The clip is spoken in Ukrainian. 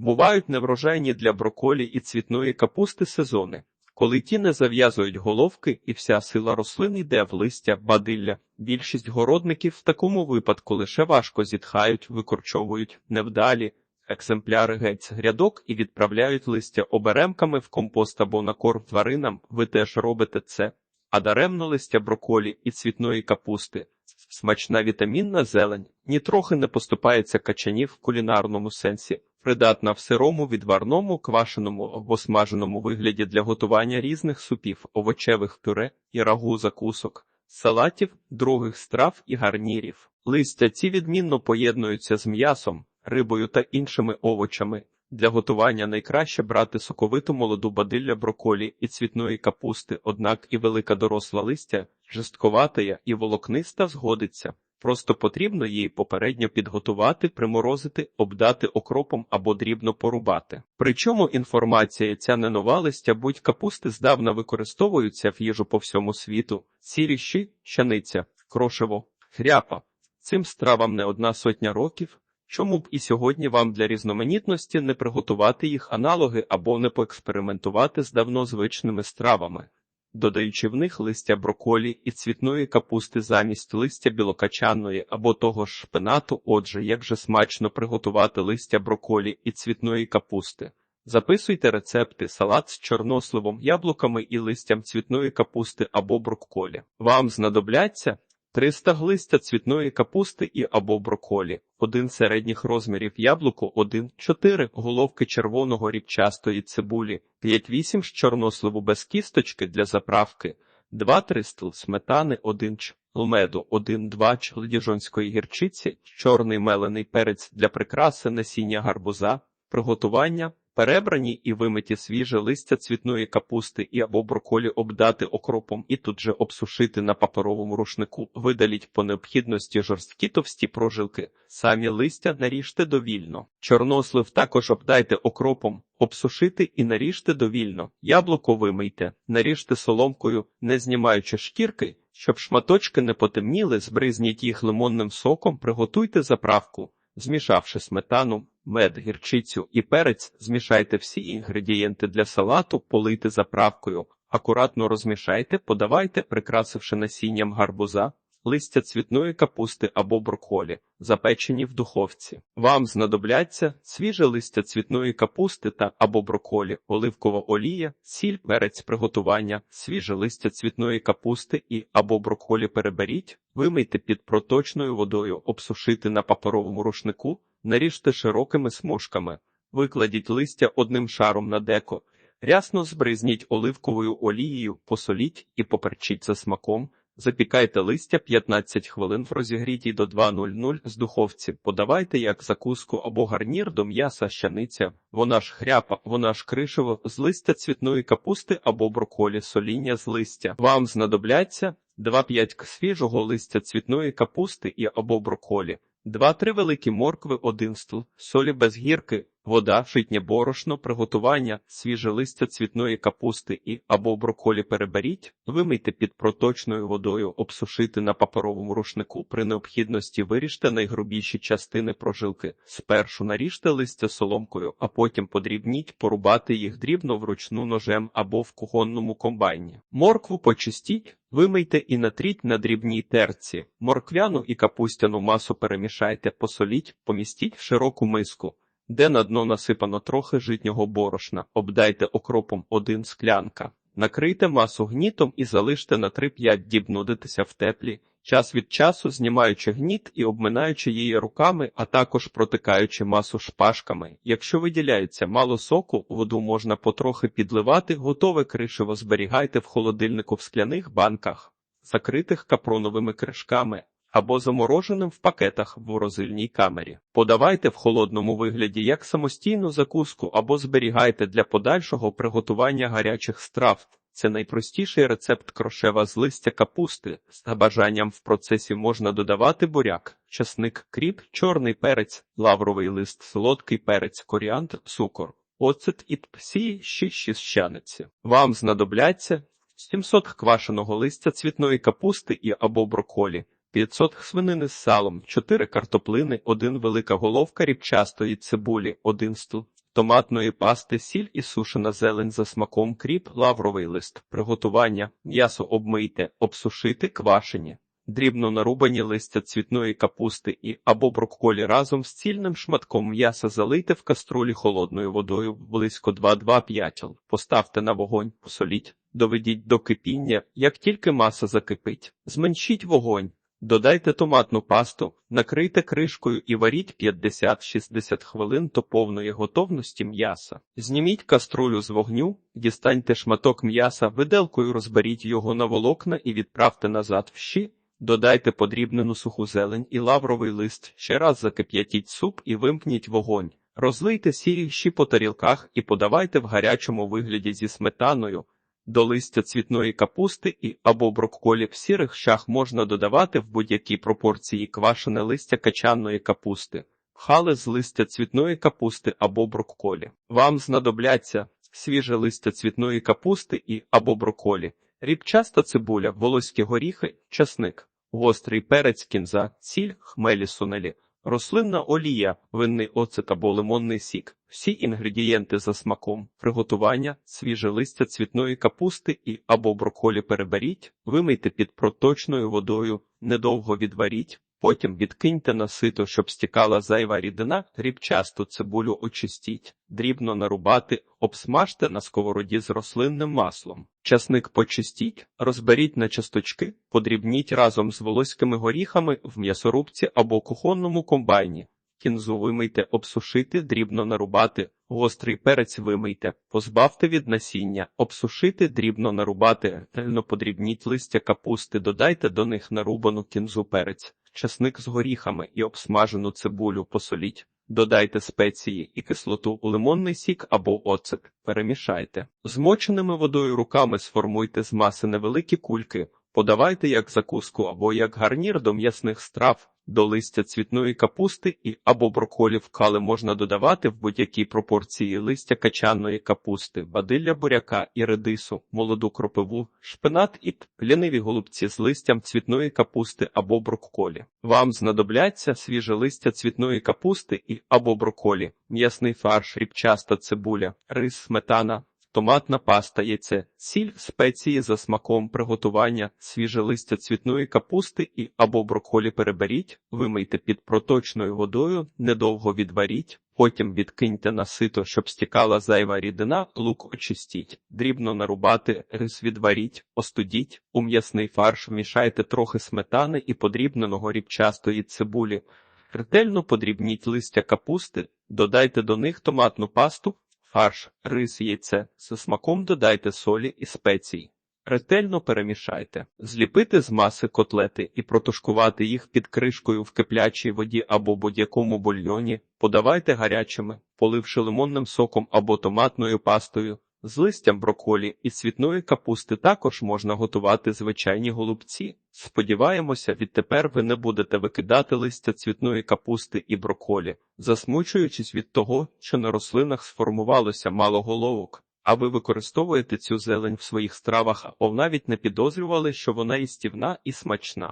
Бувають неврожайні для броколі і цвітної капусти сезони, коли ті не зав'язують головки і вся сила рослин йде в листя, бадилля. Більшість городників в такому випадку лише важко зітхають, викорчовують невдалі екземпляри геть з грядок і відправляють листя оберемками в компост або на корм тваринам. Ви теж робите це. А даремно листя броколі і цвітної капусти. Смачна вітамінна зелень нітрохи не поступається качанів в кулінарному сенсі, придатна в сирому, відварному, квашеному або смаженому вигляді для готування різних супів, овочевих пюре і рагу закусок, салатів, других страв і гарнірів. Листя ці відмінно поєднуються з м'ясом, рибою та іншими овочами. Для готування найкраще брати соковиту молоду бадилля броколі і цвітної капусти, однак і велика доросла листя, жестковатая і волокниста згодиться. Просто потрібно її попередньо підготувати, приморозити, обдати окропом або дрібно порубати. Причому інформація ця не нова листя будь капусти здавна використовуються в їжу по всьому світу, сіріщі, щаниця, крошево, хряпа. Цим стравам не одна сотня років. Чому б і сьогодні вам для різноманітності не приготувати їх аналоги або не поекспериментувати з давно звичними стравами, додаючи в них листя броколі і цвітної капусти замість листя білокачаної або того ж шпинату, отже, як же смачно приготувати листя броколі і цвітної капусти. Записуйте рецепти салат з чорносливом, яблуками і листям цвітної капусти або брокколі. Вам знадобляться 300 глистя цвітної капусти і або броколі, один середніх розмірів яблуко, 1, 4 головки червоного ріпчастої цибулі, 5-8 з чорносливу без кісточки для заправки, 2-3 стл сметани, 1 ч меду, 1-2 ч діжонської гірчиці, чорний мелений перець для прикраси насіння гарбуза, приготування Перебрані і вимиті свіже листя цвітної капусти і або броколі обдати окропом і тут же обсушити на паперовому рушнику, видаліть по необхідності жорсткі товсті прожилки, самі листя наріжте довільно. Чорнослив також обдайте окропом, обсушити і наріжте довільно. Яблуко вимийте, наріжте соломкою, не знімаючи шкірки, щоб шматочки не потемніли, збризніть їх лимонним соком, приготуйте заправку, змішавши сметану мед, гірчицю і перець, змішайте всі інгредієнти для салату, полийте заправкою, акуратно розмішайте, подавайте, прикрасивши насінням гарбуза, листя цвітної капусти або брокколі, запечені в духовці. Вам знадобляться свіже листя цвітної капусти та або брокколі, оливкова олія, сіль, перець приготування, свіже листя цвітної капусти і або брокколі переберіть, вимийте під проточною водою, обсушити на паперовому рушнику. Наріжте широкими смужками, викладіть листя одним шаром на деко, рясно збризніть оливковою олією, посоліть і поперчіть за смаком, запікайте листя 15 хвилин в розігрітій до 2.00 з духовці, подавайте як закуску або гарнір до м'яса щаниця, вона ж хряпа, вона ж кришево, з листя цвітної капусти або броколі, соління з листя. Вам знадобляться 2-5 свіжого листя цвітної капусти і або броколі. Два-три великі моркви, один стул, солі без гірки, вода, житнє борошно, приготування, свіже листя цвітної капусти і або броколі переберіть, вимийте під проточною водою, обсушити на паперовому рушнику. При необхідності виріжте найгрубіші частини прожилки. Спершу наріжте листя соломкою, а потім подрібніть, порубати їх дрібно вручну ножем або в кухонному комбайні. Моркву почистіть. Вимийте і натріть на дрібній терці, морквяну і капустяну масу перемішайте, посоліть, помістіть в широку миску, де на дно насипано трохи житнього борошна, обдайте окропом один склянка, накрийте масу гнітом і залиште на 3-5 діб нудитися в теплі, час від часу знімаючи гніт і обминаючи її руками, а також протикаючи масу шпажками. Якщо виділяється мало соку, воду можна потрохи підливати, готове кришево зберігайте в холодильнику в скляних банках, закритих капроновими кришками. Або замороженим в пакетах в морозильній камері. Подавайте в холодному вигляді як самостійну закуску або зберігайте для подальшого приготування гарячих страв. Це найпростіший рецепт крошева з листя капусти. За бажанням в процесі можна додавати буряк, часник, кріп, чорний перець, лавровий лист, солодкий перець, коріандр, цукор, оцет і псі, ще щаниці. Вам знадобляться 700 квашеного листя цвітної капусти і або броколі. 500 свинини з салом, 4 картоплини, 1 велика головка рібчастої цибулі, 1 стул, томатної пасти, сіль і сушена зелень за смаком, кріп, лавровий лист. Приготування. М'ясо обмийте, обсушити, квашені. Дрібно нарубані листя цвітної капусти і або брокколі разом з цільним шматком м'яса залийте в каструлі холодною водою близько 2-2-5. Поставте на вогонь, посоліть, доведіть до кипіння, як тільки маса закипить. Зменшіть вогонь. Додайте томатну пасту, накрийте кришкою і варіть 50-60 хвилин до повної готовності м'яса. Зніміть каструлю з вогню, дістаньте шматок м'яса, виделкою розберіть його на волокна і відправте назад в щі. Додайте подрібнену суху зелень і лавровий лист, ще раз закип'ятіть суп і вимкніть вогонь. Розлийте сірі щі по тарілках і подавайте в гарячому вигляді зі сметаною. До листя цвітної капусти і або брокколі сірих щах можна додавати в будь-якій пропорції квашене листя качанної капусти, хали з листя цвітної капусти або брокколі. Вам знадобляться свіже листя цвітної капусти і або брокколі, рібчаста цибуля, волоські горіхи, часник, гострий перець кінза, сіль, хмелі сунелі. Рослинна олія, винний оцет або лимонний сік. Всі інгредієнти за смаком. Приготування, свіже листя цвітної капусти і або брокколі переберіть, вимийте під проточною водою, недовго відваріть, потім відкиньте на сито, щоб стікала зайва рідина, рібчасту цибулю очистіть, дрібно нарубати, обсмажте на сковороді з рослинним маслом. Часник почистіть, розберіть на часточки, подрібніть разом з волоськими горіхами в м'ясорубці або кухонному комбайні. Кінзу вимийте, обсушити, дрібно нарубати, гострий перець вимийте, позбавте від насіння, обсушити, дрібно нарубати, ретельно подрібніть листя капусти, додайте до них нарубану кінзу перець, часник з горіхами і обсмажену цибулю посоліть. Додайте спеції і кислоту лимонний сік або оцет, перемішайте. Змоченими водою руками сформуйте з маси невеликі кульки, подавайте як закуску або як гарнір до м'ясних страв. До листя цвітної капусти і або брокколі кали можна додавати в будь-якій пропорції листя качаної капусти, бадилля буряка і редису, молоду кропиву, шпинат і ляниві голубці з листям цвітної капусти або брокколі. Вам знадобляться свіже листя цвітної капусти і або брокколі, м'ясний фарш, рібчаста цибуля, рис, сметана, томатна паста, яйце, сіль, спеції за смаком приготування, свіже листя цвітної капусти і або брокколі переберіть, вимийте під проточною водою, недовго відваріть, потім відкиньте на сито, щоб стікала зайва рідина, лук очистіть, дрібно нарубати, рис відваріть, остудіть, у м'ясний фарш вмішайте трохи сметани і подрібненого рібчастої цибулі. Ретельно подрібніть листя капусти, додайте до них томатну пасту, фарш, рис, яйце, з смаком додайте солі і спецій. Ретельно перемішайте, зліпити з маси котлети і протушкувати їх під кришкою в киплячій воді або будь-якому бульйоні, подавайте гарячими, поливши лимонним соком або томатною пастою. З листям брокколі і цвітної капусти також можна готувати звичайні голубці. Сподіваємося, відтепер ви не будете викидати листя цвітної капусти і брокколі, засмучуючись від того, що на рослинах сформувалося мало головок. А ви використовуєте цю зелень в своїх стравах або навіть не підозрювали, що вона їстівна і смачна.